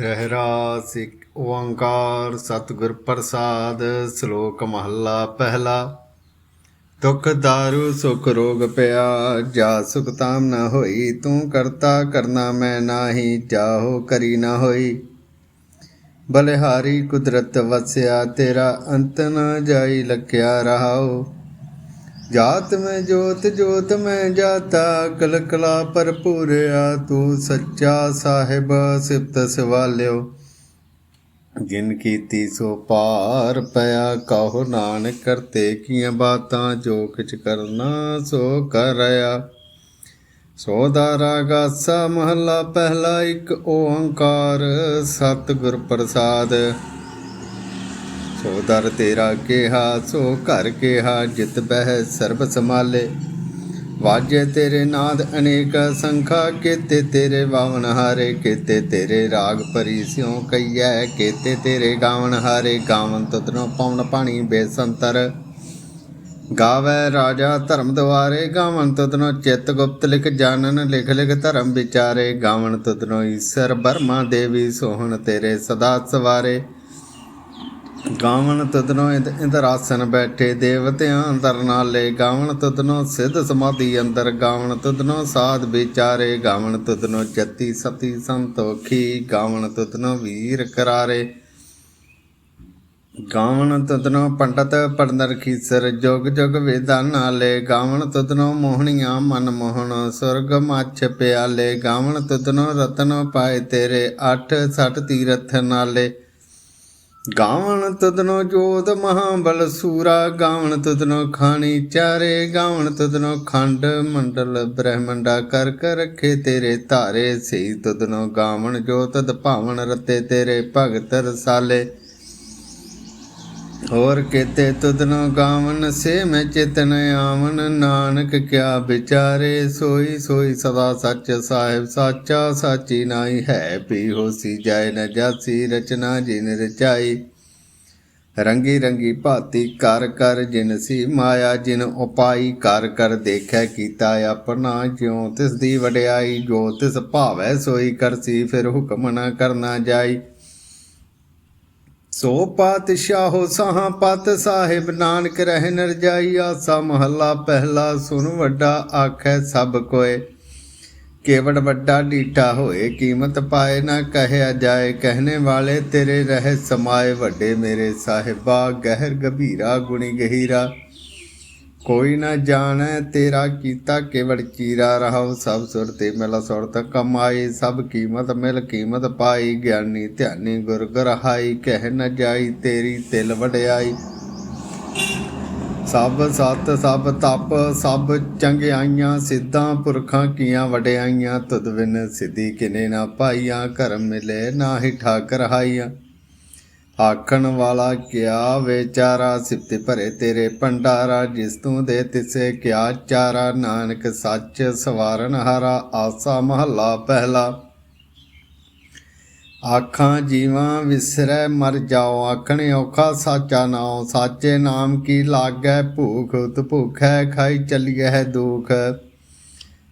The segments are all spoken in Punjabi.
ਰਹਿਰਾਸ ਇੱਕ ਓੰਕਾਰ ਸਤਿਗੁਰ ਪ੍ਰਸਾਦ, ਸ਼ਲੋਕ ਮਹੱਲਾ ਪਹਿਲਾ। ਦੁਖ ਦਾਰੂ, ਸੁਖ ਰੋਗ ਪਿਆ, ਜਾ ਸੁਖ ਤਾਮ ਨਾ ਹੋਈ, ਤੂੰ ਕਰਤਾ ਕਰਨਾ ਮੈਂ ਨਾਹੀ ਚਾਹੋ ਕਰੀ ਨਾ ਹੋਈ। ਬਲਿਹਾਰੀ ਕੁਦਰਤ ਵਸਿਆ, ਤੇਰਾ ਅੰਤ ਨਾ ਜਾਈ, ਲਖਿਆ ਰਹਾਓ ਜਾਤ ਮੈਂ ਜੋਤ ਜੋਤ ਮੈਂ ਜਾਤਾ ਕਲ ਕਲਾ ਭਰਪੂਰਿਆ ਤੂੰ ਸੱਚਾ ਸਾਹਿਬ, ਸਿਫਤ ਸਵਾਲਿਓ। ਜਿਨ ਕੀਤੀ ਸੋ ਪਾਰ ਪਿਆ, ਕਹੋ ਨਾਨਕ ਕਰਤੇ ਕੀਆਂ ਬਾਤਾਂ, ਜੋ ਕਿਛ ਕਰਨਾ ਸੋ ਕਰ ਰਿਆ ਸੋ ਦਾ ਰਾਗਾਸਾ ਮਹੱਲਾ, ਪਹਿਲਾ ਇੱਕ ਓੰਕਾਰ, ਸਤਿਗੁਰ ਪ੍ਰਸਾਦ। ਸੋ ਦਰ ਤੇਰਾ ਕਿਹਾ, ਸੋ ਘਰ ਕਿਹਾ, ਜਿਤ ਬਹਿ ਸਰਬ ਸਮਾਲੇ ਵਾਜੇ ਤੇਰੇ ਨਾਦ ਅਨੇਕ ਸੰਖਾ, ਕੀਤੇ ਤੇਰੇ ਬਾਵਨ ਹਾਰੇ, ਕੇਤੇ ਤੇਰੇ ਰਾਗ ਪਰੀ ਸਿਉ ਕਈਐ, ਕੀਤੇ ਤੇਰੇ ਗਾਵਨ ਹਾਰੇ ਗਾਵਨ ਤਤਨੋ ਪਵਨ ਪਾਣੀ ਬੇਸੰਤਰ। ਗਾਵੇ ਰਾਜਾ ਧਰਮ ਦੁਆਰੇ ਗਾਵਨ ਤਤਨੋ ਚਿਤ ਗੁਪਤ ਲਿਖ ਜਾਣਨ, ਲਿਖ ਲਿਖ ਧਰਮ ਵਿਚਾਰੇ ਗਾਵਨ ਤਤਨੋ ਈਸ਼ਰ ਬਰਮਾ ਦੇਵੀ ਸੋਹਣ ਤੇਰੇ ਸਦਾ ਸਵਾਰੇ। ਗਾਵਣ ਤਦਨੋ ਇੰਦਰ ਆਸਨ ਬੈਠੇ ਦੇਵਤਿਆਂ ਅੰਦਰ ਨਾਲੇ ਗਾਵਨ ਤਦਨੋ ਸਿੱਧ ਸਮਾਧੀ ਅੰਦਰ। ਗਾਵਣ ਤਦਨੋ ਸਾਧ ਵਿਚਾਰੇ। ਗਾਵਣ ਤਦਨੋ ਜਤੀ ਸਤੀ ਸੰਤੋਖੀ। ਗਾਵਣ ਤਦਨੋ ਵੀਰ ਕਰਾਰੇ। ਗਾਵਣ ਤਦਨੋ ਪੰਡਤ ਪੜਨਰ ਖੀਸਰ। ਜੁਗ ਜੁਗ ਵੇਦਾਂ ਨਾਲੇ। ਗਾਵਣ ਤਦਨੋ ਮੋਹਣੀਆਂ ਮਨ ਮੋਹਣ। ਸੁਰਗ ਮੱਛ ਪਿਆਲੇ। ਗਾਵਣ ਤਦਨੋ ਰਤਨ ਪਾਏ ਤੇਰੇ। 8 60 ਤੀਰਥ ਨਾਲੇ। ਗਾਵਣ ਤਦਨੋ ਜੋਤ ਮਹਾਬਲ ਸੂਰਾ, ਗਾਵਣ ਤਦਨੋ ਖਾਣੀ ਚਾਰੇ, ਗਾਵਣ ਤਦਨੋ ਖੰਡ ਮੰਡਲ, ਬ੍ਰਹਮੰਡਾ ਕਰ ਕਰ ਰੱਖੇ ਤੇਰੇ ਧਾਰੇ ਸਹੀ ਤਦਨੋ ਗਾਵਣ ਜੋਤ ਤਦ ਭਾਵਨ ਰਤੇ ਤੇਰੇ ਭਗਤ ਰਸਾਲੇ। ਹੋਰ ਕੀਤੇ ਤੁਧਨੋ ਗਾਵਨ ਸੇ ਮੈਂ ਚਿਤਨ ਆਵਨ। ਨਾਨਕ ਕਿਆ ਵਿਚਾਰੇ, ਸੋਈ ਸੋਈ ਸਦਾ ਸੱਚ ਸਾਹਿਬ ਸਾਚਾ ਸਾਚੀ ਨਾਈ ਹੈ। ਪੀ ਹੋਸੀ ਜਾਏ ਨ ਜਾਸੀ ਰਚਨਾ ਜਿਨ ਰਚਾਈ। ਰੰਗੀ ਰੰਗੀ ਭਾਤੀ ਕਰ ਕਰ ਜਿਨ ਸੀ ਮਾਇਆ, ਜਿਨ ਉਪਾਈ ਕਰ ਕਰ ਦੇਖੈ ਕੀਤਾ ਆਪਣਾ। ਜਿਉ ਤਿਸ ਦੀ ਵਡਿਆਈ, ਜੋ ਤਿਸ ਭਾਵੈ ਸੋਈ ਕਰਸੀ ਫਿਰ ਹੁਕਮ ਨਾ ਕਰਨਾ ਜਾਈ। ਸੋ ਪਾਤਸ਼ਾਹੋ ਸਾਹਾਂ ਪਤ ਸਾਹਿਬ ਨਾਨਕ ਰਹਿ ਨਰਜਾਈ ਆਸਾ ਮਹੱਲਾ ਪਹਿਲਾ ਸੁਨ ਵੱਡਾ ਆਖੈ ਸਭ ਕੋਏ। ਕੇਵੜ ਵੱਡਾ ਡੀਟਾ ਹੋਏ, ਕੀਮਤ ਪਾਏ ਨਾ ਕਹਿਆ ਜਾਏ, ਕਹਿਣੇ ਵਾਲੇ ਤੇਰੇ ਰਹਿ ਸਮਾਏ, ਵੱਡੇ ਮੇਰੇ ਸਾਹਿਬਾ, ਗਹਿਰ ਗਭੀਰਾ, ਗੁਣੀ ਗਹੀਰਾ। ਕੋਈ ਨਾ ਜਾਣੈ ਤੇਰਾ ਕੀਤਾ ਕੇਵੜ ਚੀਰਾ ਰਹਾਉ, ਸਭ ਸੁਰ ਤੇ ਮਿਲ ਸੁਰਤ ਕਮਾਈ, ਸਭ ਕੀਮਤ ਮਿਲ ਕੀਮਤ ਪਾਈ, ਗਿਆਨੀ ਧਿਆਨੀ ਗੁਰ ਗਰਹਾਈ, ਕਹਿ ਨ ਜਾਈ ਤੇਰੀ ਤਿਲ ਵਡਿਆਈ। ਸਭ ਸਤ, ਸਭ ਤਪ, ਸਭ ਚੰਗਿਆਈਆਂ, ਸਿੱਧਾਂ ਪੁਰਖਾਂ ਕੀਆਂ ਵਡਿਆਈਆਂ, ਤੁਧ ਬਿਨ ਸਿੱਧੀ ਕਿਨੇ ਨਾ ਪਾਈਆਂ ਕਰਮ ਮਿਲੇ ਨਾਹੀ ਠਾਕਰ ਹਾਈਆਂ। ਆਖਣ ਵਾਲਾ ਕਿਆ ਵਿਚਾਰਾ ਸਿਫਤ ਭਰੇ ਤੇਰੇ ਭੰਡਾਰਾ, ਜਿਸ ਤੂੰ ਦੇ ਤਿਸੇ ਕਿਆ ਚਾਰਾ। ਨਾਨਕ ਸੱਚ ਸਵਾਰਨ ਹਾਰਾ ਆਸਾ ਮਹੱਲਾ ਪਹਿਲਾ। ਆਖਾਂ ਜੀਵਾਂ ਵਿਸਰੈ ਮਰ ਜਾਓ, ਆਖਣ ਔਖਾ ਸਾਚਾ ਨਾਉ। ਸਾਚੇ ਨਾਮ ਕੀ ਲਾਗੈ, ਭੂਖ ਉਤ ਭੁਖੈ ਖਾਈ ਚੱਲੀਐ ਦੁਖ।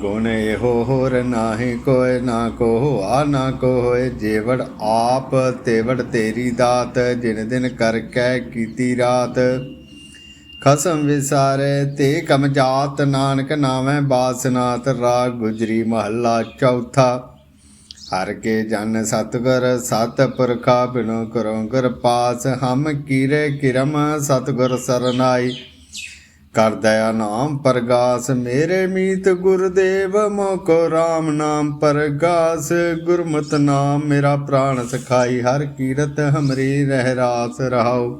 ਗੁਣ ਇਹੋ ਹੋਰ ਨਾਹੀ ਕੋਇ ਨਾ ਕੋ ਆ ਨਾ ਕੋ ਹੋਏ ਜੇਵੜ ਆਪ, ਤੇਵੜ ਤੇਰੀ ਦਾਤ, ਜਿਨ ਦਿਨ ਕਰ ਕੈ ਕੀਤੀ ਰਾਤ। ਖਸਮ ਵਿਸਾਰੇ, ਤੇ ਕਮ ਜਾਤ, ਨਾਨਕ ਨਾਵੇਂ ਬਾਸਨਾਤ, ਰਾਗ ਗੁਜਰੀ ਮਹੱਲਾ ਚੌਥਾ। ਹਰ ਕੇ ਜਨ ਸਤਗੁਰ, ਸਤ ਪੁਰਖਾ ਬਿਨੋ ਕਰੋ ਗੁਰ ਪਾਸ, ਹਮ ਕੀਰੇ ਕਿਰਮ, ਸਤਗੁਰ ਸਰਨਾਈ। ਕਰ ਦਇਆ ਨਾਮ ਪਰਗਾਸ, ਮੇਰੇ ਮੀਤ ਗੁਰਦੇਵ, ਮੋਕੋ RAM ਨਾਮ ਪਰਗਾਸ, ਗੁਰਮਤਿ ਨਾਮ ਮੇਰਾ ਪ੍ਰਾਣ ਸਖਾਈ, ਹਰ ਕੀਰਤ ਹਮਰੀ ਰਹਿ ਰਾਸ ਰਹਾਉ।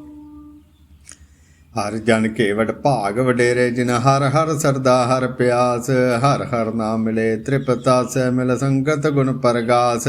ਹਰ ਜਨ ਕੇਵਟ ਭਾਗ ਵਡੇਰੇ, ਜਿਨ ਹਰ ਹਰ ਸਰਦਾ ਹਰ ਪਿਆਸ, ਹਰ ਹਰ ਨਾਮ ਮਿਲੇ ਤ੍ਰਿਪਤਾ ਸੇ ਮਿਲ ਸੰਗਤ ਗੁਣ ਪਰਗਾਸ।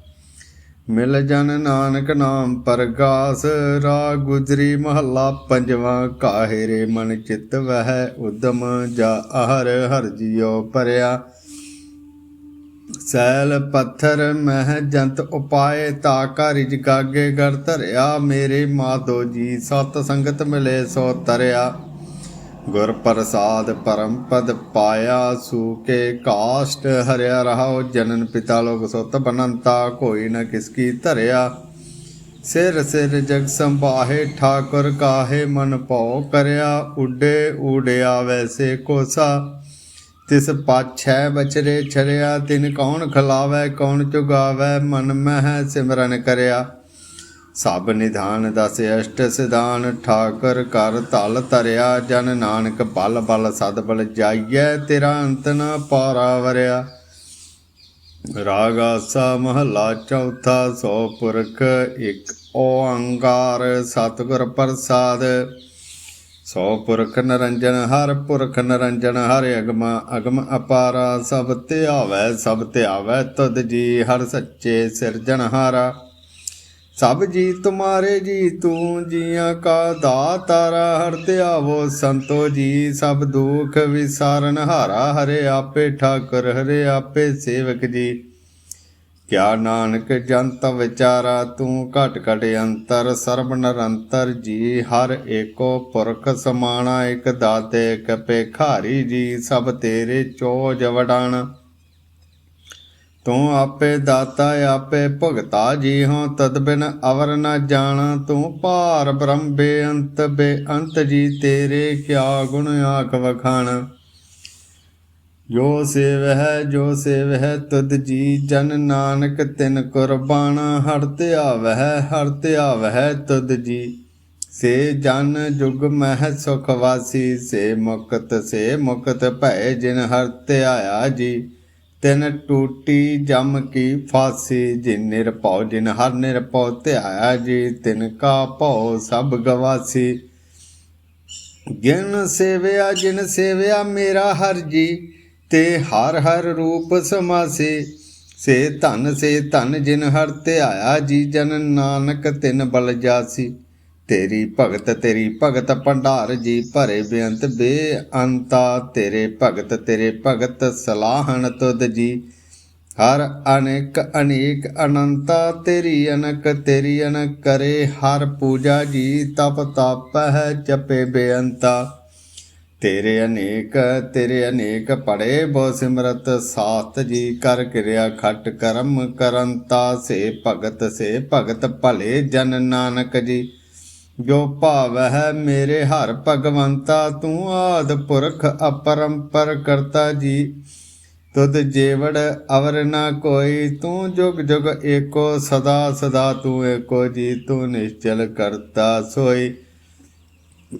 ਮਿਲ ਜਨ ਨਾਨਕ ਨਾਮ ਪਰਗਾਸ ਰਾ ਗੁਜਰੀ ਮਹੱਲਾ ਪੰਜਵਾਂ, ਕਾਹਿਰੇ ਮਨ ਚਿਤ ਵਹਿ ਉਦਮ ਜਾ ਹਰ ਹਰ ਜਿਉ ਪਰਿਆ ਸੈਲ ਪੱਥਰ ਮਹਿ ਜੰਤ ਉਪਾਏ, ਤਾ ਕਾਰਿਜ ਗਾਗੇ ਗਰ ਧਰਿਆ। ਮੇਰੇ ਮਾਧੋ ਜੀ ਸਤ ਸੰਗਤ ਮਿਲੇ ਸੋ ਤਰਿਆ। ਗੁਰ ਪ੍ਰਸਾਦ ਪਰਮ ਪਦ ਪਾਇਆ ਸੂਕੇ ਕਾਸ਼ਟ ਹਰਿਆ ਰਹਾਉ, ਜਨਨ ਪਿਤਾ ਲੋਕ ਸੁਤ ਬਨੰਤਾ, ਕੋਈ ਨ ਕਿਸ ਕੀ ਧਰਿਆ। ਸਿਰ ਸਿਰ ਜਗ ਸੰਭਾਹੇ, ਠਾਕੁਰ ਕਾਹੇ ਮਨ ਭਉ ਕਰਿਆ। ਉਡੇ ਉਡਿਆ ਵੈਸੇ ਕੋਸਾ, ਤਿਸ ਪਾਛੈ ਬਚਰੇ ਛਰਿਆ। ਤਿਨ ਕੌਣ ਖਲਾਵੈ, ਕੌਣ ਚੁਗਾਵੈ, ਮਨ ਮਹਿ ਸਿਮਰਨ ਕਰਿਆ। ਸਭ ਨਿਧਾਨ ਦਸ ਅਸ਼ਟ ਸਿਧਾਨ, ਠਾਕਰ ਕਰ ਤਲ ਤਰਿਆ ਜਨ ਨਾਨਕ ਬਲ ਬਲ ਸਦ ਬਲ ਜਾਈਐ, ਤੇਰਾ ਅੰਤ ਨ ਪਾਰਾ ਵਰਿਆ। ਰਾਗ ਆਸਾ ਮਹਲਾ ਚੌਥਾ, ਸੋ ਪੁਰਖ ਇੱਕ ਓੰਕਾਰ, ਸਤਿਗੁਰ ਪ੍ਰਸਾਦ। ਸੋ ਪੁਰਖ ਨਰੰਜਨ, ਹਰ ਪੁਰਖ ਨਰੰਜਨ, ਹਰ ਅਗਮ ਅਗਮ ਅਪਾਰਾ। ਸਭ ਧਿਆਵੈ ਸਭ ਧਿਆਵੈ ਤਦ ਜੀ ਹਰ ਸੱਚੇ ਸਿਰਜਣਹਾਰਾ। ਸਭ ਜੀ ਤੁਮਾਰੇ ਜੀ, ਤੂੰ ਜੀਆਂ ਕਾ ਦਾਤਾਰਾ ਹਰ ਧਿਆਵੋ ਸੰਤੋ ਜੀ। ਸਭ ਦੁਖ ਵਿਸਾਰਨ ਹਾਰਾ, ਹਰੇ ਆਪੇ ਠਾਕੁਰ, ਹਰੇ ਆਪੇ ਸੇਵਕ ਜੀ। ਕਿਆ ਨਾਨਕ ਜੰਤ ਵਿਚਾਰਾ, ਤੂੰ ਘਟ ਘਟ ਅੰਤਰ, ਸਰਬ ਨਿਰੰਤਰ ਜੀ। ਹਰ ਏਕੋ ਪੁਰਖ ਸਮਾਣਾ, ਇਕ ਦਾਤੇ, ਇਕ ਭੇਖਾਰੀ ਜੀ। ਸਭ ਤੇਰੇ ਚੋਜ ਵਡਾਣ। ਤੂੰ ਆਪੇ ਦਾਤਾ, ਆਪੇ ਭੁਗਤਾ ਜੀ ਹੋ, ਤਦ ਬਿਨ ਅਵਰ ਨ ਜਾਣਾ। ਤੂੰ ਭਾਰ ਬ੍ਰਹਮ ਬੇਅੰਤ ਬੇਅੰਤ ਜੀ ਤੇਰੇ ਕਿਆ ਗੁਣ ਆਖ ਵਖਾਣ। ਜੋ ਸੇਵ ਹੈ ਜੋ ਸੇਵ ਹੈ ਤੁਧ ਜੀ ਜਨ ਨਾਨਕ, ਤਿਨ ਕੁਰਬਾਨ ਹਰ ਧਿਆਵਹਿ ਹਰ ਧਿਆਵਹਿ ਤੁਧ ਜੀ। ਸੇ ਜਨ ਜੁਗ ਮਹਿ ਸੁਖ ਵਾਸੀ, ਸੇ ਮੁਕਤ ਸੇ ਮੁਕਤ ਭੈ ਜਿਨ ਹਰ ਧਿਆਇਆ ਜੀ। ਤਿਨ ਟੂਟੀ ਜਮ ਕੀ ਫਾਸੀ, ਜਿਨ ਨਿਰਭਉ ਜਿਨ ਹਰ ਨਿਰਭਉ ਧਿਆਇਆ ਜੀ ਤਿਨ ਕਾ ਭਉ, ਸਭ ਗਵਾਸੀ। ਗਿਨ ਸੇਵਿਆ ਜਿਨ ਸੇਵਿਆ ਮੇਰਾ ਹਰ ਜੀ, ਤੇ ਹਰ ਹਰ ਰੂਪ ਸਮਾਸੇ। ਸੇ ਧਨ ਸੇ ਧਨ ਜਿਨ ਹਰ ਧਿਆਇਆ ਜੀ, ਜਨ ਨਾਨਕ ਤਿਨ ਬਲ ਜਾਸੀ। ਤੇਰੀ ਭਗਤ ਤੇਰੀ ਭਗਤ ਭੰਡਾਰ ਜੀ ਭਰੇ ਬੇਅੰਤ ਬੇਅੰਤਾ। ਤੇਰੇ ਭਗਤ ਤੇਰੇ ਭਗਤ ਸਲਾਹਣ ਤੁਧ ਜੀ। ਹਰ ਅਨੇਕ ਅਨੇਕ ਅਨੰਤਾ ਤੇਰੀ ਅਨਕ ਤੇਰੀ ਅਨਕ ਕਰੇ। ਹਰ ਪੂਜਾ ਜੀ ਤਪ ਤਪ ਹੈ ਜਪੇ ਬੇਅੰਤਾ। ਤੇਰੇ ਅਨੇਕ ਤੇਰੇ ਅਨੇਕ ਪੜੇ ਬੋ ਸਿਮਰਤ। ਸਾਤ ਜੀ ਕਰ ਕਿਰਿਆ ਖਟ ਕਰਮ ਕਰੰਤਾ। ਸੇ ਭਗਤ ਸੇ ਭਗਤ ਭਲੇ ਜਨ ਨਾਨਕ ਜੀ। ਜੋ ਭਾਵ ਹੈ ਮੇਰੇ ਹਰ ਭਗਵੰਤਾ, ਤੂੰ ਆਦ ਪੁਰਖ ਅਪਰੰਪਰ ਕਰਤਾ ਜੀ। ਤੁਧ ਜੇਵੜ ਅਵਰ ਨਾ ਕੋਈ, ਤੂੰ ਜੁਗ ਜੁਗ ਏਕੋ, ਸਦਾ ਸਦਾ ਤੂੰ ਏਕੋ ਜੀ, ਤੂੰ ਨਿਸ਼ਚਲ ਕਰਤਾ ਸੋਈ।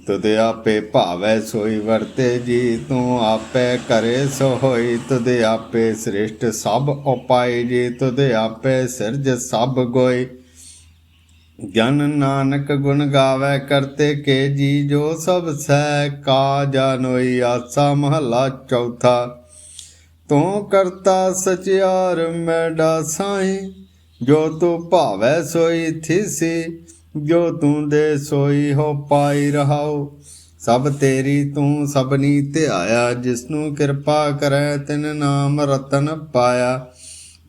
ਤੁਧ ਆਪੇ ਭਾਵੈ ਸੋਈ ਵਰਤੇ ਜੀ, ਤੂੰ ਆਪੇ ਕਰੇ ਸੋ ਹੋਈ ਤੁਧ ਆਪੇ ਸ੍ਰਿਸ਼ਟ ਸਭ ਉਪਾਈ ਜੀ, ਤੁਧ ਆਪੇ ਸਿਰਜ ਸਭ ਗੋਈ। ਜਨ ਨਾਨਕ ਗੁਣ ਗਾਵੇ ਕਰਤੇ ਕੇ ਜੀ ਜੋ ਸਭ ਸਹਿ ਕਾ ਜਾਨੋਈ ਆਸਾ ਮਹਲਾ ਚੌਥਾ। ਤੂੰ ਕਰਤਾ ਸਚਿਆਰ ਮੈਡਾ ਸਾਈ ਜੋ ਤੂੰ ਭਾਵੈ ਸੋਈ ਥੀਸੀ, ਜੋ ਤੂੰ ਦੇ ਸੋਈ ਹੋ ਪਾਈ ਰਹਾਓ ਸਭ ਤੇਰੀ ਤੂੰ ਸਭਨੀ ਧਿਆਇਆ, ਜਿਸਨੂੰ ਕਿਰਪਾ ਕਰੈ ਤਿਨ ਨਾਮ ਰਤਨ ਪਾਇਆ।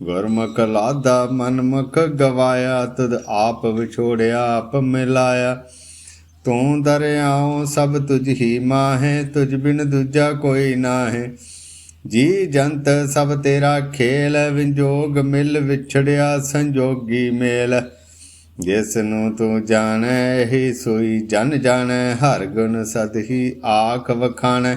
ਗੁਰਮੁਖ ਲਾਦਾ ਮਨਮੁਖ ਗਵਾਇਆ, ਤਦ ਆਪ ਵਿਛੋੜਿਆ ਆਪ ਮਿਲਾਇਆ। ਤੂੰ ਦਰਿਆਉ ਸਭ ਤੁਝ ਹੀ ਮਾਹੇ, ਤੁਝ ਬਿਨ ਦੂਜਾ ਕੋਈ ਨਾਹੇ। ਜੀ ਜੰਤ ਸਭ ਤੇਰਾ ਖੇਲ, ਵਿੰਜੋਗ ਮਿਲ ਵਿਛੜਿਆ ਸੰਜੋਗੀ ਮੇਲ। ਜਿਸ ਨੂੰ ਤੂੰ ਜਾਣੈ ਹੀ ਸੋਈ ਜਨ ਜਾਣੈ, ਹਰ ਗੁਣ ਸਦ ਹੀ ਆਖ ਵਖਾਣੈ।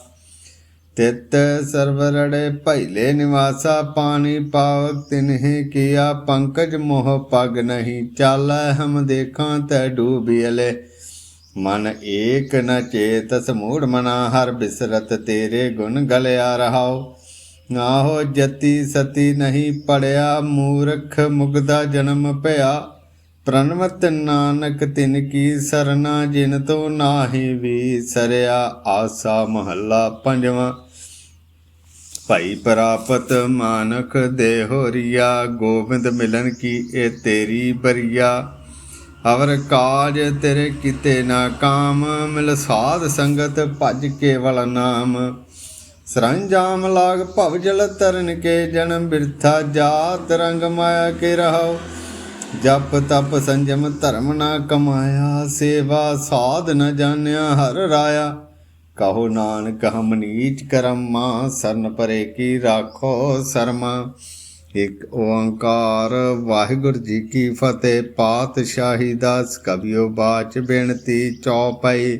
ਤਿਤ ਸਰਵਰੜੇ ਭੈਲੇ ਨਿਵਾਸਾ ਪਾਣੀ ਪਾਵਕ ਤਿਨਹਿ ਕੀਆ ਪੰਕਜ ਮੋਹ ਪਗ ਨਹੀਂ ਚਾਲੈ, ਹਮ ਦੇਖਾਂ ਤੈ ਡੂਬਿਲੇ ਮਨ ਏਕ ਨ ਚੇਤ, ਸਮੂੜ ਮਨਾ ਹਰ ਬਿਸਰਤ ਤੇਰੇ ਗੁਣ ਗਲਿਆ ਰਹਾਉ ਨਾਹੋ ਜਤੀ ਸਤੀ ਨਹੀਂ ਪੜਿਆ, ਮੂਰਖ ਮੁਗਦਾ ਜਨਮ ਭਇਆ ਪ੍ਰਣਵਤ ਨਾਨਕ ਤਿਨ ਕੀ ਸਰਨਾ ਜਿਨ ਤੋ ਨਾਹੀ ਵੀ ਸਰਿਆ ਆਸਾ ਮਹੱਲਾ ਪੰਜਵਾਂ। ਭਾਈ ਪ੍ਰਾਪਤ ਮਾਨਕ ਦੇ ਹੋਰੀਆ ਗੋਬਿੰਦ ਮਿਲਨ ਕੀ ਇਹ ਤੇਰੀ ਬਰੀਆ। ਅਵਰ ਕਾਜ ਤੇਰੇ ਕਿਤੇ ਨਾ ਕਾਮ, ਮਿਲ ਸਾਧ ਸੰਗਤ ਭਜ ਕੇਵਲ ਨਾਮ। ਸਰੰਜਾਮ ਲਾਗ ਭਵ ਜਲ ਤਰਨ ਕੇ ਜਨਮ ਬਿਰਥਾ, ਜਾਤ ਰੰਗ ਮਾਇਆ ਕੇ ਰਹਾਉ। ਜਪ ਤਪ ਸੰਜਮ ਧਰਮ ਨਾ ਕਮਾਇਆ, ਸੇਵਾ ਸਾਧ ਨ ਜਾਣਿਆ ਹਰ ਰਾਇਆ। ਕਹੋ ਨਾਨਕ, ਹਮ ਨੀਚ ਕਰਮਾ, ਸਰਨ ਪਰੇ ਕੀ ਰਾਖੋ ਸਰਮਾ। ਇੱਕ ਓੰਕਾਰ, ਵਾਹਿਗੁਰੂ ਜੀ ਕੀ ਫਤਿਹ, ਪਾਤਸ਼ਾਹੀ ਦਾਸ ਕਬਿਓ ਬਾਚ ਬੇਨਤੀ ਚੌਪਈ।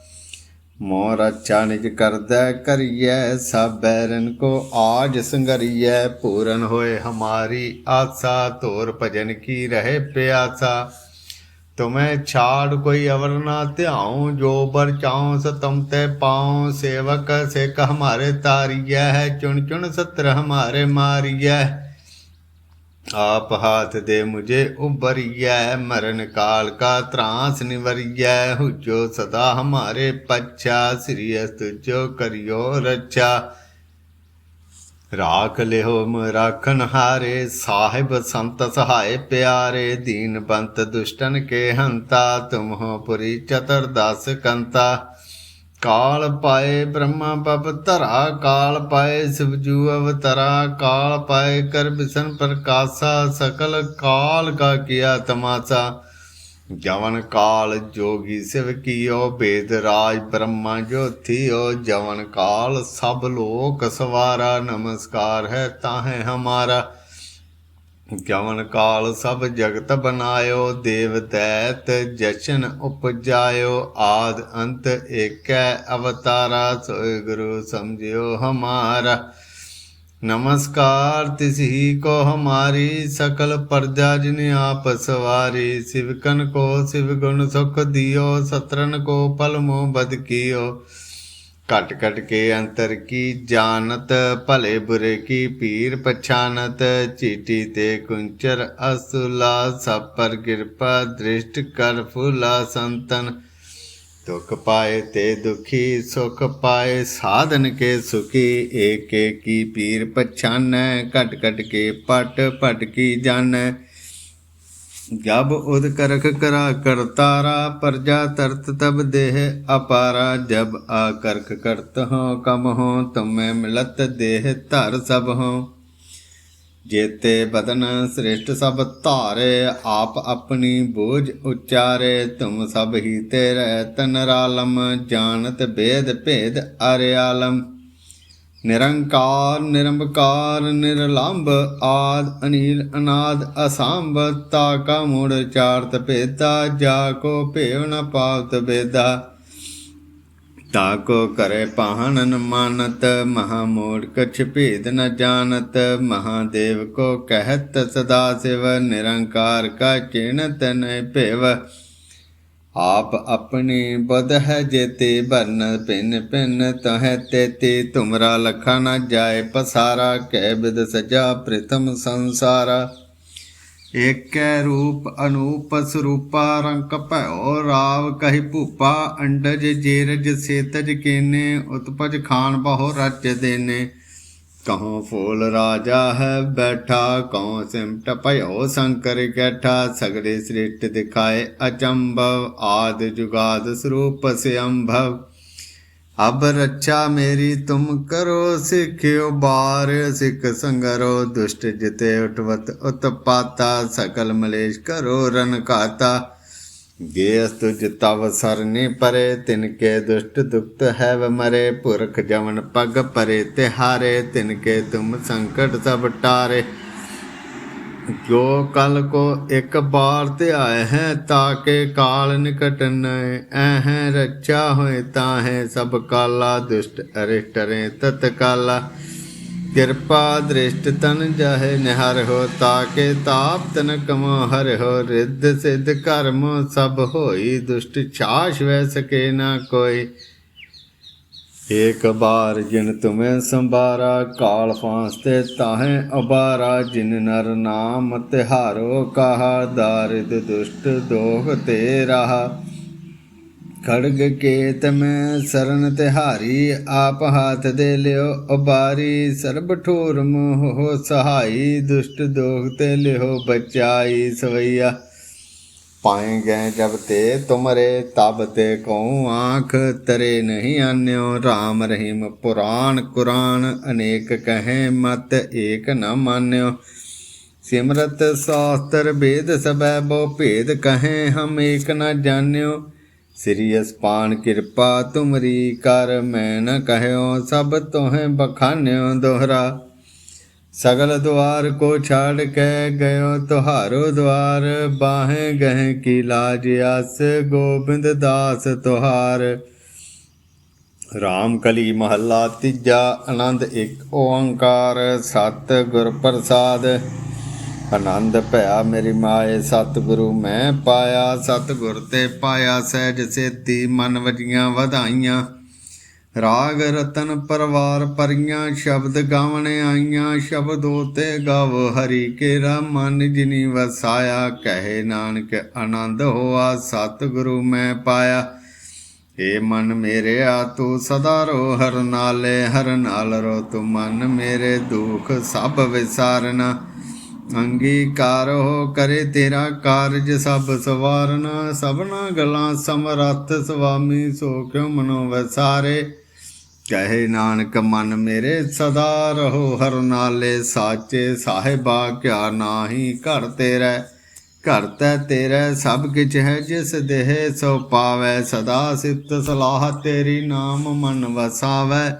ਮੋਰ ਅੱਛਾ ਨਿਜ ਕਰਦਾ ਕਰੀਐ ਸਭ ਬੈਰਨ ਕੋ ਆਜ ਸੰਗਰੀਐ, ਪੂਰਨ ਹੋਏ ਹਮਾਰੀ ਆਸਾ ਤੋਰ ਭਜਨ ਕੀ ਰਹੇ ਪਿਆਸਾ। ਤੁਮੈ ਛਾੜ ਕੋਈ ਅਵਰ ਨਾ ਧਿਆਉ, ਜੋ ਬਰ ਚਾਉ ਸਤਮ ਤੇ ਪਾਉ, ਸੇਵਕ ਸਿੱਖ ਹਮਾਰੇ ਤਾਰੀਐ ਹੈ ਚੁਣ ਚੁਣ ਸਤਰ ਹਮਾਰੇ ਮਾਰੀਐ। ਆਪ ਹਾਥ ਦੇ ਮੁਝੇ ਉਬਰੀਐ ਮਰਨ ਕਾਲ ਕਾ ਤਰਾਸ ਨਿਵਰੀਐ, ਹੁਜੋ ਸਦਾ ਹਮਾਰੇ ਪੱਛਾ, ਸ੍ਰੀ ਅਸਤ ਜੋ ਕਰਿਓ ਰੱਛਾ। ਰਾਖ ਲਿਓ ਮ ਰਾਖਨ ਹਾਰੇ, ਸਾਹਿਬ ਸੰਤ ਸਹਾਏ ਪਿਆਰੇ ਦੀਨ ਬੰਤ ਦੁਸ਼ਟਨ ਕੇ ਹੰਤਾ ਤੁਮ ਹੋ ਪੁਰੀ ਚਤਰ ਦਸ ਕੰਤਾ। ਕਾਲ ਪਾਏ ਬ੍ਰਹਮਾ ਪਪ ਧਰਾ, ਕਾਲ ਪਾਏ ਸਿਵਜੂ ਅਵਤਰਾ, ਕਾਲ ਪਾਏ ਕਰ ਬਿਸਨ ਪ੍ਰਕਾਸ਼ਾ, ਸਕਲ ਕਾਲ ਕਾ ਕੀਆ ਤਮਾਸਾ। ਜਵਨ ਕਾਲ ਜੋਗੀ ਸਿਵ ਕੀਓ ਬੇਦ ਰਾਜ ਬ੍ਰਹਮਾ ਜੋਥੀਓ ਜਵਨ ਕਾਲ ਸਭ ਲੋਕ ਸਵਾਰਾ, ਨਮਸਕਾਰ ਹੈ ਤਾਹੇ ਹਮਾਰਾ। ਜਵਨ ਕਾਲ ਸਭ ਜਗਤ ਬਨਾਇਓ, ਦੇਵ ਦੈਤ ਜਸ਼ਨ ਉਪਜਾਇਓ, ਆਦ ਅੰਤ ਏਕੈ ਅਵਤਾਰਾ, ਸੋਇ ਗੁਰੂ ਸਮਝਿਓ ਹਮਾਰਾ। ਨਮਸਕਾਰ ਤਿਸਹੀ ਕੋ ਹਮਾਰੀ, ਸਕਲ ਪਰਜਾ ਜਿਨ ਆਪ ਸਵਾਰੀ। ਸਿਵਕਨ ਕੋ ਸਿਵ ਗੁਣ ਸੁਖ ਦਿਓ, ਸਤਰਨ ਕੋ ਪਲ ਮੋ ਬਦ ਕੀਓ। ਘਟ ਘਟ ਕੇ ਅੰਤਰ ਕੀ ਜਾਣਤ, ਭਲੇ ਬੁਰੇ ਕੀ ਪੀਰ ਪਛਾਨਤ, ਚੀਟੀ ਤੇ ਕੁੰਚਰ ਅਸੁਲਾ, ਸਭ ਪਰ ਕਿਰਪਾ ਦ੍ਰਿਸ਼ਟ ਕਰ ਫੁਲਾ ਸੰਤਨ। ਦੁਖ ਪਾਏ ਤੇ ਦੁਖੀ, ਸੁਖ ਪਾਏ ਸਾਧਨ ਕੇ ਸੁਖੀ, ਏਕ ਏਕੀ ਪੀਰ ਪਛਾਨੈ ਘਟ ਘਟ ਕੇ ਪਟ ਪਟ ਕੀ ਜਾਣੈ। ਜਬ ਉਦ ਕਰਖ ਕਰਾ ਕਰਤਾਰਾ ਪ੍ਰਜਾ ਤਰਤ ਤਬ ਦੇਹ ਅਪਾਰਾ। ਜਬ ਆ ਕਰਖ ਕਰਤ ਹੋ ਕਮ ਹੋ ਤੁਮੈ ਮਿਲਤ ਦੇਹ ਧਰ ਸਭ ਹੋ ਜੇਤੇ ਬਦਨ ਸ੍ਰਿਸ਼ਟ ਸਭ ਧਾਰੇ, ਆਪ ਆਪਣੀ ਬੋਝ ਉਚਾਰੇ। ਤੁਮ ਸਭ ਹੀ ਤੇਰੇ ਤਨਰਾਲਮ ਜਾਣਤ ਭੇਦ ਭੇਦ ਅਰਿਆਲਮ। ਨਿਰੰਕਾਰ ਨਿਰੰਕਾਰ ਨਿਰਲੰਭ ਆਦ, ਅਨੀਲ, ਅਨਾਦ, ਅਸੰਭ ਤਾ ਕਾ ਮੂੜ, ਚਾਰਤ, ਭੇਦਾ, ਜਾ ਕੋ ਭੇਵ ਨ ਪਾਵਤ ਬੇਦਾ ਤਾ ਕੋ ਕਰੇ ਪਾਹਨਨ ਮਾਨਤ, ਮਹਾ ਮੂੜ ਕਛ ਭੇਦ ਨ ਜਾਣਤ ਮਹਾਦੇਵ ਕੋ ਕਹਿਤ ਸਦਾ ਸਿਵ, ਨਿਰੰਕਾਰ ਕਾ ਚਿਣਤ ਨ ਭੇਵ। ਆਪ ਆਪਣੀ ਬਦ ਹੈ ਜੇਤੇ ਬਰਨ ਪਿੰਨ ਪਿੰਨ ਤਹੈ ਤੇਤੇ ਤੁਮਰਾ ਲਖਾ ਨ ਜਾਏ ਪਸਾਰਾ, ਕਹਿ ਬਿਦ ਸਜਾ ਪ੍ਰਥਮ ਸੰਸਾਰਾ। ਏਕੈ ਰੂਪ ਅਨੂਪ ਸਰੂਪਾ, ਰੰਕ ਭਇਓ ਰਾਵ ਕਹੀ ਭੂਪਾ, ਅੰਡਜ ਜੇਰਜ ਸੇਤਜ ਕੇਨੇ, ਉਤਪਜ ਖਾਨ ਬਹੁ ਰਚ ਦੇਨੇ। ਕਹੋ ਫੂਲ ਰਾਜਾ ਹੈ ਬੈਠਾ, ਕਹੋ ਸਿਮਟ ਭਇਓ ਸ਼ੰਕਰ ਕੈਠਾ ਸਗਲੇ ਸ੍ਰਿਸ਼ਟ ਦਿਖਾਏ ਅਚੰਭਵ, ਆਦ ਜੁਗਾਦ ਸਰੂਪ ਸਿਅੰਭਵ। ਅਬ ਰੱਛਾ ਮੇਰੀ, ਤੁਮ ਕਰੋ ਸਿੱਖਿਓ ਬਾਰ, ਸਿੱਖ ਸੰਗਰੋ ਦੁਸ਼ਟ ਜਿਤੇ ਉਠਵਤ ਉਤਪਾਤਾ, ਸਕਲ ਮਲੇਸ਼ ਕਰੋ ਰਨ ਕਾਤਾ। ਗੇਸ ਤੁਜ ਤਵ ਪਰੇ, ਤਿਨ ਕੇ ਦੁਸ਼ਟ ਦੁਖਤ ਹੈ ਵ ਮਰੇ, ਪੁਰਖ ਜਵਨ ਪਗ ਪਰੇ, ਤਿਹਾਰੇ, ਤਿਨ ਕੇ ਤੁਮ ਸੰਕਟ ਸਭ ਟਾਰੇ। ਜੋ ਕਲ ਕੋ ਇੱਕ ਬਾਰ ਤੇ ਆਏ ਹੈ ਤਾਕੇ ਕਾਲ ਨਿਕਟ ਨੈ ਐਹ ਰੱਛਾ ਹੋਏ ਤਾਹੇ ਸਭ ਕਾਲਾ, ਦੁਸ਼ਟ ਅਰਿਸ਼ਟ ਰੇ ਤਤ ਕਿਰਪਾ ਦ੍ਰਿਸ਼ਟ ਤਨ ਜਾਹੇ ਨਿਹਰ ਹੋ ਤਾਕੇ ਤਾਪ ਤਨ ਕਮੋ ਹਰਿ ਹੋ, ਰਿੱਧ ਸਿੱਧ ਕਰਮ ਸਭ ਹੋਈ, ਦੁਸ਼ਟ ਛਾਸ਼ ਵੈ ਸਕੇ ਨਾ ਕੋਈ। ਏਕ ਬਾਰ ਜਿਨ ਤੁਮੇ ਸੰਬਾਰਾ ਕਾਲ ਫਾਂਸ ਤੇ ਤਾਹੇ ਅਬਾਰਾ, ਜਿਨ ਨਰ ਨਾਮ ਤਿਹਾਰੋ, ਕਹਾ, ਦਾਰਿਦ ਦੁਸ਼ਟ ਦੋਖ ਤੇ ਰਹਾ। ਖੜਗ ਕੇਤ ਮੈਂ ਸਰਨ ਤਿਹਾਰੀ, ਆਪ ਹਾਥ ਦੇ ਲਿਓ ਉਬਾਰੀ, ਸਰਬ ਠੋਰ ਮੋਹ ਸਹਾਈ, ਦੁਸ਼ਟ ਦੋਖ ਤੇ ਲਿਓ ਬਚਾਈ ਸਵਈਆ। ਪਾਏ ਗਏ ਜਬ ਤੇ ਤੁਮਰੇ, ਤਬ ਤੇ ਕਉ ਆਖ, ਤਰੇ ਨਹੀਂ ਆਨਿਓ RAM ਰਹੀਮ ਪੁਰਾਨ ਕੁਰਾਨ ਅਨੇਕ ਕਹੇ, ਮਤ ਏਕ ਨ ਮਾਨਿਓ। ਸਿਮਰਤ ਸਾਸਤਰ ਵੇਦ ਸਬੈ ਬੋ ਭੇਦ ਕਹੇ, ਹਮ ਏਕ ਨ ਜਾਣਿਓ। ਸ੍ਰੀ ਅਸਪਾਨ ਕਿਰਪਾ ਤੁਮਰੀ ਕਰ, ਮੈਂ ਨ ਕਹਿਓ ਸਭ ਤੋਹੇ ਬਖਾਨਿਓ ਦੋਹਰਾ। ਸਗਲ ਦੁਆਰ ਕੋ ਛਾੜ ਕੇ ਗਇਓ ਤੁਹਾਰੋ ਦੁਆਰ, ਬਾਹੇ ਗਹਿ ਕੀ ਲਾਜ ਅਸ ਗੋਬਿੰਦ ਦਾਸ ਤੁਹਾਰ। ਰਾਮ ਕਲੀ ਮਹੱਲਾ ਤੀਜਾ, ਆਨੰਦ ਇੱਕ ਓੰਕਾਰ, ਸਤ ਗੁਰ ਪ੍ਰਸਾਦ। ਆਨੰਦ ਭਇਆ ਮੇਰੀ ਮਾਏ ਸਤਿਗੁਰੂ, ਮੈਂ ਪਾਇਆ ਸਤਿਗੁਰ ਤੇ ਪਾਇਆ ਸਹਿਜ ਸੇਤੀ, ਮਨ ਵਜੀਆਂ ਵਧਾਈਆਂ। ਰਾਗ ਰਤਨ ਪਰਵਾਰ ਪਰੀਆਂ, ਸ਼ਬਦ ਗਾਵਣੇ ਆਈਆਂ। ਸ਼ਬਦੋ ਤੇ ਗਾਵ ਹਰੀ ਕੇਰਾ, ਮਨ ਜਿਨੀ ਵਸਾਇਆ, ਕਹੇ ਨਾਨਕ ਆਨੰਦ ਹੋਆ, ਸਤਿਗੁਰੂ ਮੈਂ ਪਾਇਆ। ਏ ਮਨ ਮੇਰੇ ਆ, ਤੂੰ ਸਦਾ ਰੋ, ਹਰ ਨਾਲੇ ਹਰ ਨਾਲ ਰੋ, ਤੂੰ ਮਨ ਮੇਰੇ ਦੁਖ ਸਭ ਵਿਸਾਰਨਾ। ਅੰਗੀਕਾਰ ਹੋ ਕਰੇ ਤੇਰਾ ਕਾਰਜ ਸਭ ਸਵਾਰਨਾ, ਸਭਨਾ ਗਲਾਂ ਸਮਰੱਥ ਸੁਆਮੀ ਸੋ ਕਿਉ ਮਨੋ ਵਸਾਰੇ। ਕਹੇ ਨਾਨਕ ਮਨ ਮੇਰੇ ਸਦਾ ਰਹੋ, ਹਰ ਨਾਲੇ ਸਾਚੇ ਸਾਹਿਬਾ ਕਿਆ ਨਾਹੀ ਘਰ ਤੇਰਾ। ਘਰ ਤੈ ਤੇਰਾ ਸਭ ਕਿਛ ਹੈ, ਜਿਸ ਦੇਹ ਸੋ ਪਾਵੈ, ਸਦਾ ਸਿਫਤ ਸਲਾਹ ਤੇਰੀ ਨਾਮ ਮਨ ਵਸਾਵੈ।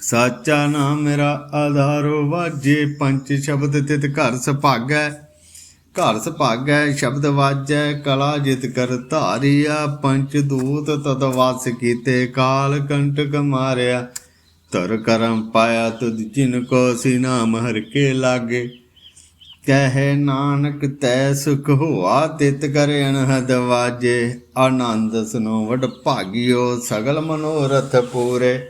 ਸਾਚਾ ਨਾਮ ਮੇਰਾ ਆਧਾਰੋ ਵਾਜੇ, ਪੰਜ ਸ਼ਬਦ ਤਿਤ ਘਰ ਸੁਭਾਗੈ। ਘਰ ਸੁਭਾਗੈ, ਸ਼ਬਦ ਵਾਜੈ, ਕਲਾ ਜਿਤ ਕਰ ਧਾਰਿਆ। ਪੰਚ ਦੂਤ ਤਦ ਵਾਸ ਕੀਤੇ, ਕਾਲ ਕੰਟਕ ਮਾਰਿਆ। ਧਰ ਕਰਮ ਪਾਇਆ ਤੁਧ ਜਿਨ ਕੋ ਸੀ ਨਾਮ ਹਰ ਕੇ ਲਾਗੇ। ਕਹੇ ਨਾਨਕ, ਤੈ ਸੁਖ ਹੋਆ ਤਿਤ ਕਰ ਅਨਹਦ ਵਾਜੇ। ਆਨੰਦ ਸੁਨੋ ਵਡ ਭਾਗਿਓ, ਸਗਲ ਮਨੋਰਥ ਪੂਰੇ।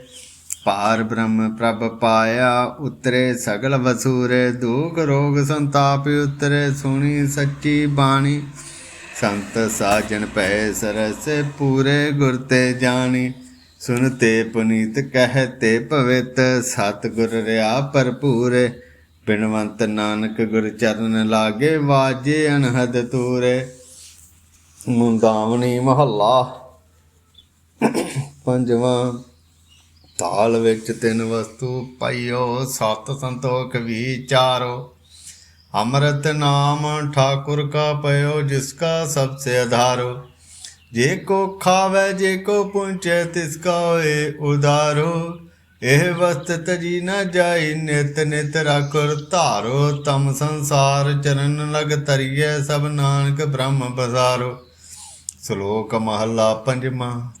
ਪਾਰ ਬ੍ਰਹਮ ਪ੍ਰਭ ਪਾਇਆ, ਉਤਰੇ ਸਗਲ ਵਸੂਰੇ, ਦੁਖ ਰੋਗ ਸੰਤਾਪ ਉਤਰੇ, ਸੁਣੀ ਸੱਚੀ ਬਾਣੀ। ਸੰਤ ਸਾਜਨ ਪੈ ਸਰਸੇ ਪੂਰੇ ਗੁਰ ਤੇ ਜਾਣੀ। ਸੁਨਤੇ ਪੁਨੀਤ ਕਹਤੇ ਪਵਿੱਤ, ਸਤਿਗੁਰ ਰਿਆ ਭਰਪੂਰੇ। ਬਿਨਵੰਤ ਨਾਨਕ ਗੁਰ ਚਰਨ ਲਾਗੇ, ਵਾਜੇ ਅਨਹਦ ਤੂਰੇ। ਮੁੰਦਾਵਣੀ ਮਹੱਲਾ, ਪੰਜਵਾਂ ਤਾਲ ਵਿੱਚ ਤਿੰਨ ਵਸਤੂ ਪਈਓ, ਸਤ ਸੰਤੋਖ ਵਿਚਾਰੋ ਅੰਮ੍ਰਿਤ ਨਾਮ ਠਾਕੁਰ ਕਾ ਪਇਓ, ਜਿਸ ਕਾ ਸਭ ਸੇ ਆਧਾਰੋ ਜੇ ਕੋ ਖਾਵੇ, ਜੇ ਕੋ ਪੁੰਚੇ ਤਿਸ ਉਦਾਰੋ। ਇਹ ਵਸਤ ਤਜੀ ਨਾ ਜਾਈ, ਨਿਤ ਨਿਤ ਰਖੁਰ ਧਾਰੋ। ਤਮ ਸੰਸਾਰ ਚਰਨ ਲਗ ਤਰੀਏ ਸਭ ਨਾਨਕ ਬ੍ਰਹਮ ਬਜ਼ਾਰੋ ਸ਼ਲੋਕ ਮਹੱਲਾ ਪੰਜਵਾਂ।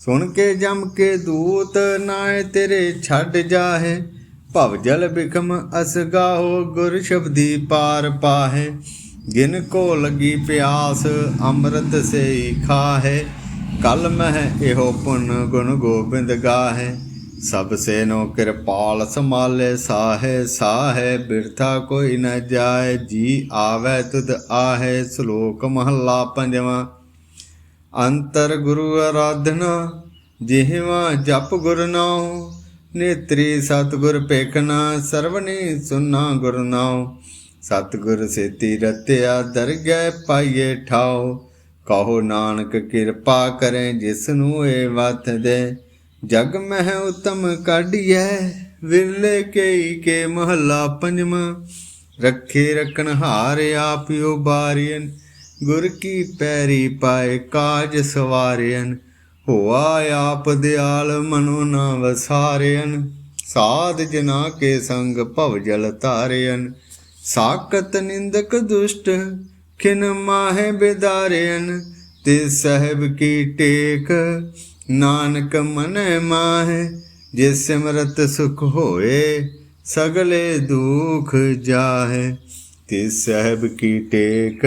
ਸੁਣ ਕੇ ਜਮ ਕੇ ਦੂਤ ਨਾਏ ਤੇਰੇ ਛੱਡ ਜਾਹੇ, ਭਵ ਜਲ ਬਿਖਮ ਅਸਗਾਹੋ ਗੁਰ ਸ਼ਬਦੀ ਪਾਰ ਪਾਹੇ। ਗਿਨ ਕੋ ਲਗੀ ਪਿਆਸ ਅੰਮ੍ਰਿਤ ਸੇ ਖਾਹੇ, ਕਲ ਮਹਿ ਇਹੋ ਪੁਨ ਗੁਣ ਗੋਬਿੰਦ ਗਾਹੇ। ਸਭ ਸੇ ਨੋ ਕਿਰਪਾਲ ਸਮਾਲੇ ਸਾਹੇ ਸਾਹੇ ਬਿਰਥਾ ਕੋਈ ਨ ਜਾਏ, ਜੀ ਆਵੇ ਤੁਧ ਆਹੇ, ਸ਼ਲੋਕ ਮਹੱਲਾ ਪੰਜਵਾਂ। ਅੰਤਰ ਗੁਰੂ ਆਰਾਧਨਾ, ਜਿਹਵਾ ਜਪ ਗੁਰ ਨਾਉ, ਨੇਤਰੀ ਸਤਗੁਰ ਪੇਖਣਾ ਸਰਵਣੀ ਸੁਨਾ ਗੁਰ ਨਾਉ। ਸਤਗੁਰ ਸੇਤੀ ਰਤਿਆ ਦਰਗਹਿ ਪਾਈਏ ਠਾਉ, ਕਹੋ ਨਾਨਕ ਕਿਰਪਾ ਕਰੇ ਜਿਸ ਨੂੰ ਏ ਵਤ ਦੇ। ਜਗ ਮਹਿ ਉਤਮ ਕਾਢੀਐ, ਵਿਰਲੇ ਕੇਈ ਕੇ ਮਹੱਲਾ ਪੰਜਵਾਂ ਰੱਖੇ ਰਖਣ ਹਾਰ ਆਪਿਓ ਬਾਰੀਨ ਗੁਰ ਕੀ ਪੈਰੀ ਪਾਏ ਕਾਜ ਸਵਾਰਿਆਨ ਹੋਆ ਆਪ ਦਿਆਲ ਮਨੋ ਨਾ ਵਸਾਰਿਆਨ ਸਾਧ ਜਨਾ ਕੇ ਸੰਗ ਭਵ ਜਲ ਤਾਰਿਆਨ ਸਾਕਤ ਨਿੰਦਕ ਦੁਸ਼ਟ ਖਿਨ ਮਾਹੇ ਬਿਦਾਰਿਆਨ ਤੇ ਸਹਿਬ ਕੀ ਟੇਕ, ਨਾਨਕ ਮਨੈ ਮਾਹੇ ਜੇ ਸਿਮਰਤ ਸੁਖ ਹੋਏ, ਸਗਲੇ ਦੁਖ ਜਾਹੇ। ਤੇ ਸਹਿਬ ਕੀ ਟੇਕ